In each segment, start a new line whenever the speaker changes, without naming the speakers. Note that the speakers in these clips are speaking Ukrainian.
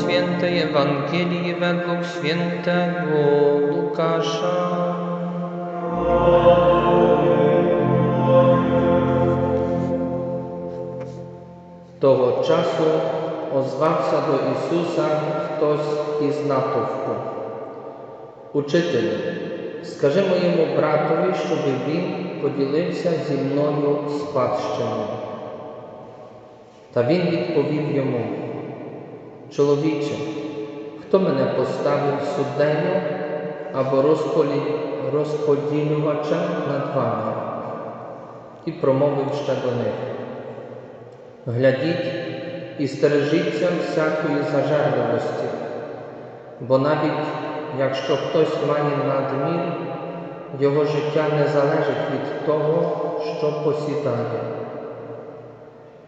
Świętej Ewangelii według świętego Łukasza. Того часу озвався до Ісуса хтось із натовпу. Учителю, скажи моєму братові, щоб він поділився зі мною спадщиною. Та він відповів йому, чоловіче, хто мене поставив суддею або розполі- розподілювачем над вами? І промовив ще до них. Глядіть і стережіться всякої зажерливості, бо навіть якщо хтось має надмір, його життя не залежить від того, що посідає.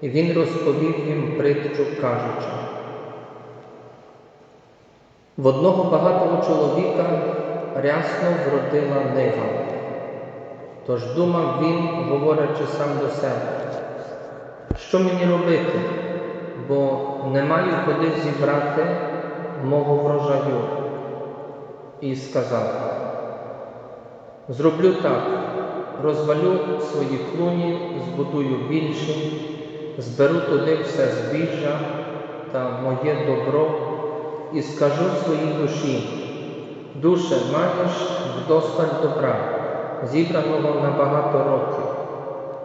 І він розповів їм притчу, кажучи. В одного багатого чоловіка рясно вродила нива. Тож думав він, говорячи сам до себе, що мені робити, бо не маю куди зібрати мого врожаю. І сказав, зроблю так, розвалю свої клуні, збудую більші, зберу туди все збіжжя та моє добро і скажу своїй душі, душе, маєш вдосталь добра, зібраного на багато років.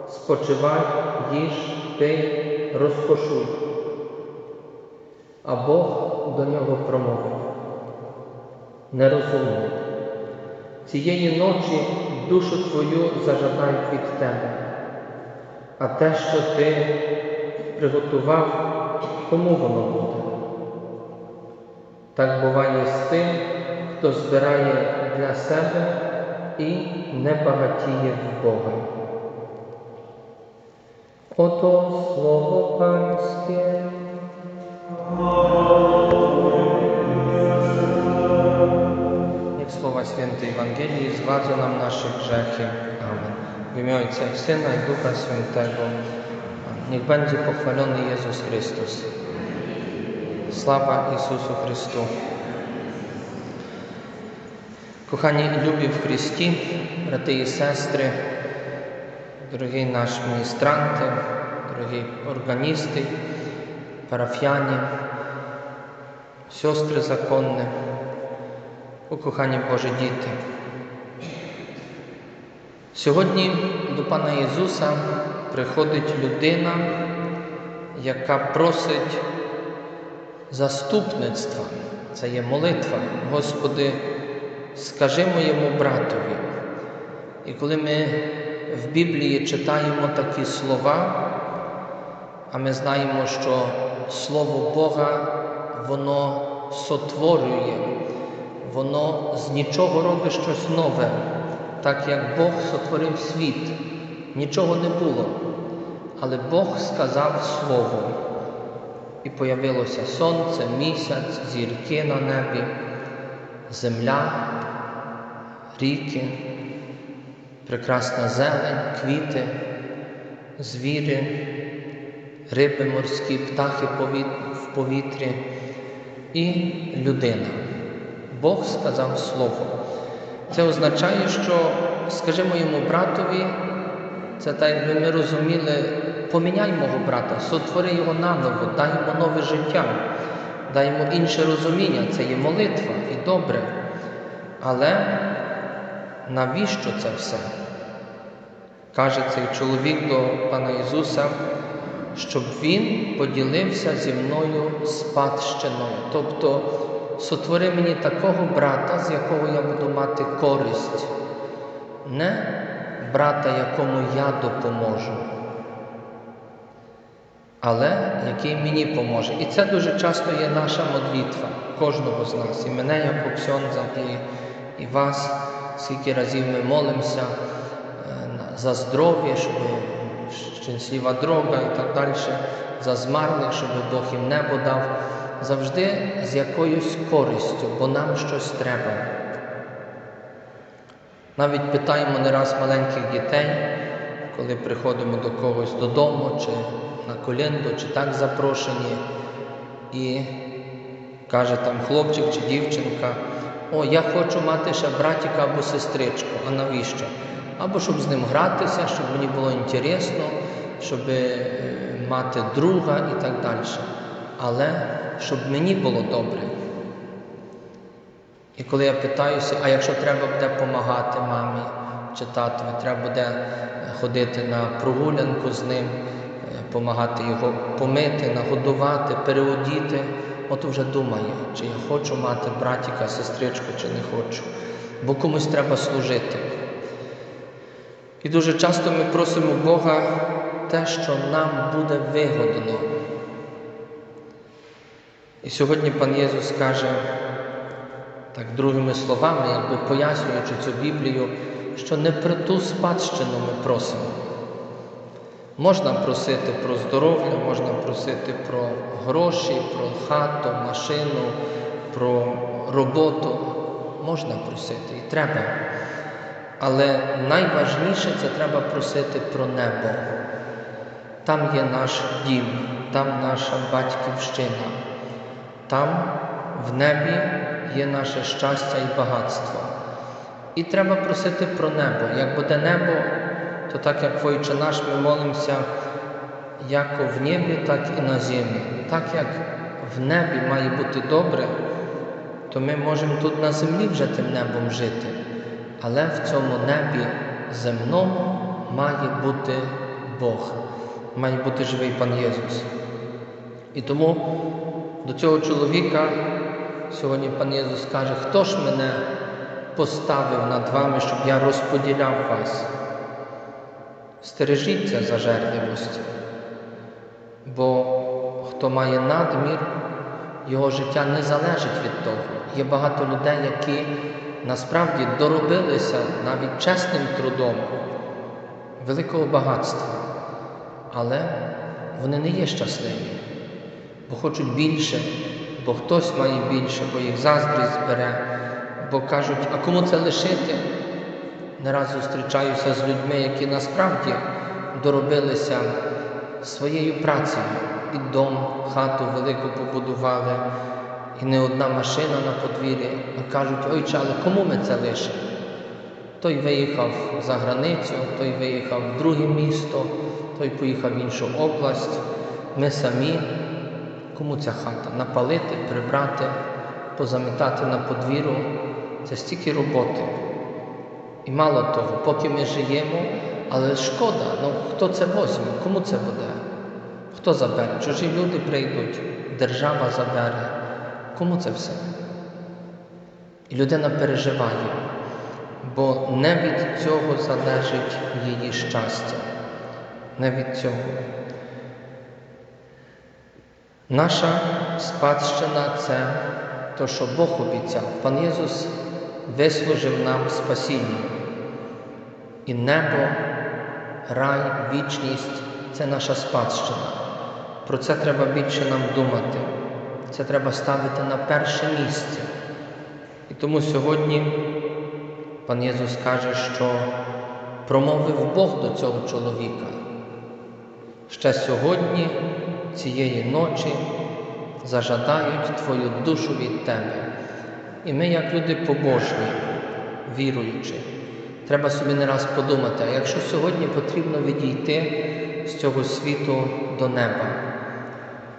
Спочивай, їж, пий, розкошуй. А Бог до нього промовив. Нерозумний. Цієї ночі душу твою зажадають від тебе, а те, що ти приготував, кому воно буде? Так буває з тим, хто збирає для себе і не багатіє в Бога. Ото слово панське. Як слова Святої Євангелії зважу нам наші грехи. Amen. W imię Ojca i Syna i Ducha Świętego. Niech będzie pochwalony Jezus Chrystus. Слава Ісусу Христу. Кохані любі в Христі, брати і сестри, дорогі наші міністранти, дорогі органісти, парафіяні, сестри законні, укохані Божі діти. Сьогодні до Пана Ісуса приходить людина, яка просить заступництва. Це є молитва. Господи, скажи моєму братові. І коли ми в Біблії читаємо такі слова, а ми знаємо, що Слово Бога, воно сотворює, воно з нічого робить щось нове, так як Бог сотворив світ, нічого не було. Але Бог сказав Слово. І появилося сонце, місяць, зірки на небі, земля, ріки, прекрасна зелень, квіти, звіри, риби морські, птахи в повітрі і людина. Бог сказав Слово. Це означає, що скажи моєму братові, це так, якби ми розуміли, поміняй мого брата, сотвори його наново, дай йому нове життя, дай йому інше розуміння, це є молитва і добре. Але навіщо це все? Каже цей чоловік до пана Ісуса, щоб Він поділився зі мною спадщиною. Тобто сотвори мені такого брата, з якого я буду мати користь, не брата, якому я допоможу, але який мені поможе. І це дуже часто є наша молитва кожного з нас, і мене, як Оксьонза, і, і вас, скільки разів ми молимося за здоров'я, щоб щаслива дорога і так далі, за змарних, щоб Бог їм небо дав, завжди з якоюсь користю, бо нам щось треба. Навіть питаємо не раз маленьких дітей, коли приходимо до когось додому, чи на колінду, чи так запрошені, і каже там хлопчик чи дівчинка, о, я хочу мати ще братіка або сестричку, а навіщо? Або щоб з ним гратися, щоб мені було інтересно, щоб е, мати друга і так далі. Але щоб мені було добре. І коли я питаюся, а якщо треба буде допомагати мамі чи татові, треба буде е, ходити на прогулянку з ним, допомагати його помити, нагодувати, переодіти, от вже думає, чи я хочу мати братіка, сестричку, чи не хочу, бо комусь треба служити. І дуже часто ми просимо Бога те, що нам буде вигодно. І сьогодні пан Єсус каже, так другими словами, якби пояснюючи цю Біблію, що не про ту спадщину ми просимо. Можна просити про здоров'я, можна просити про гроші, про хату, машину, про роботу. Можна просити і треба. Але найважніше це треба просити про небо. Там є наш дім, там наша батьківщина, там в небі є наше щастя і багатство. І треба просити про небо. Як буде небо, то так як Войче наш ми молимося як в небі, так і на землі. Так як в небі має бути добре, то ми можемо тут на землі вже тим небом жити. Але в цьому небі земному має бути Бог, має бути живий пан Єсус. І тому до цього чоловіка сьогодні пан Єсус каже, хто ж мене поставив над вами, щоб я розподіляв вас? Стережіться зажерливості, бо хто має надмір, його життя не залежить від того. Є багато людей, які насправді доробилися навіть чесним трудом великого багатства, але вони не є щасливі, бо хочуть більше, бо хтось має більше, бо їх заздрість збере, бо кажуть, а кому це лишити? Не раз зустрічаюся з людьми, які насправді доробилися своєю працею. І дом, хату велику побудували, і не одна машина на подвір'ї. А кажуть, ойче, але кому ми це лишимо? Той виїхав за границю, той виїхав в друге місто, той поїхав в іншу область. Ми самі. Кому ця хата? Напалити, прибрати, позамітати на подвір'ю. Це стільки роботи. І мало того, поки ми живемо, але шкода, ну хто це возьме, кому це буде? Хто забере? Чужі люди прийдуть, держава забере. Кому це все? І людина переживає, бо не від цього залежить її щастя, не від цього. Наша спадщина це то, що Бог обіцяв. Пан Єсус вислужив нам спасіння. І небо, рай, вічність це наша спадщина. Про це треба більше нам думати. Це треба ставити на перше місце. І тому сьогодні пан Єсус каже, що промовив Бог до цього чоловіка. Ще сьогодні, цієї ночі, зажадають твою душу від тебе. І ми, як люди побожні, віруючи, треба собі не раз подумати, а якщо сьогодні потрібно відійти з цього світу до неба,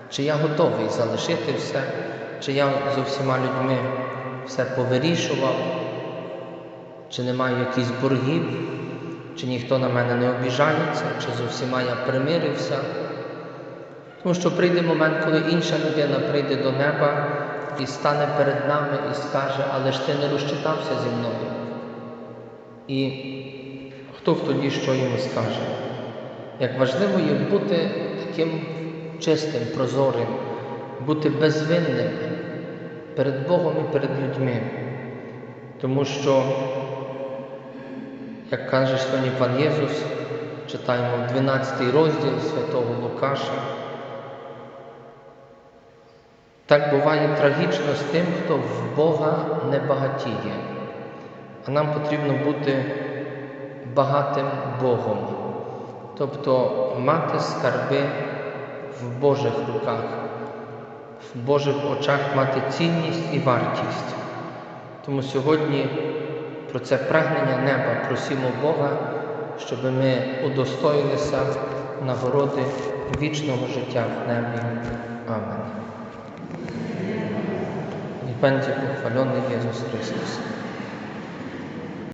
чи я готовий залишити все, чи я з усіма людьми все повирішував, чи немає якихось боргів, чи ніхто на мене не обіжається, чи з усіма я примирився. Тому що прийде момент, коли інша людина прийде до неба і стане перед нами і скаже, але ж ти не розчитався зі мною. І хто тоді що йому скаже? Як важливо є бути таким чистим, прозорим, бути безвинним перед Богом і перед людьми. Тому що, як каже сьогодні пан Єсус, читаємо 12 розділ святого Лукаша. Так буває трагічно з тим, хто в Бога не багатіє, а нам потрібно бути багатим Богом. тобто мати скарби в Божих руках, в Божих очах мати цінність і вартість. Тому сьогодні про це прагнення неба просимо Бога, щоб ми удостоїлися нагороди вічного життя в небі. Amen. Niech będzie pochwalony Jezus Chrystus.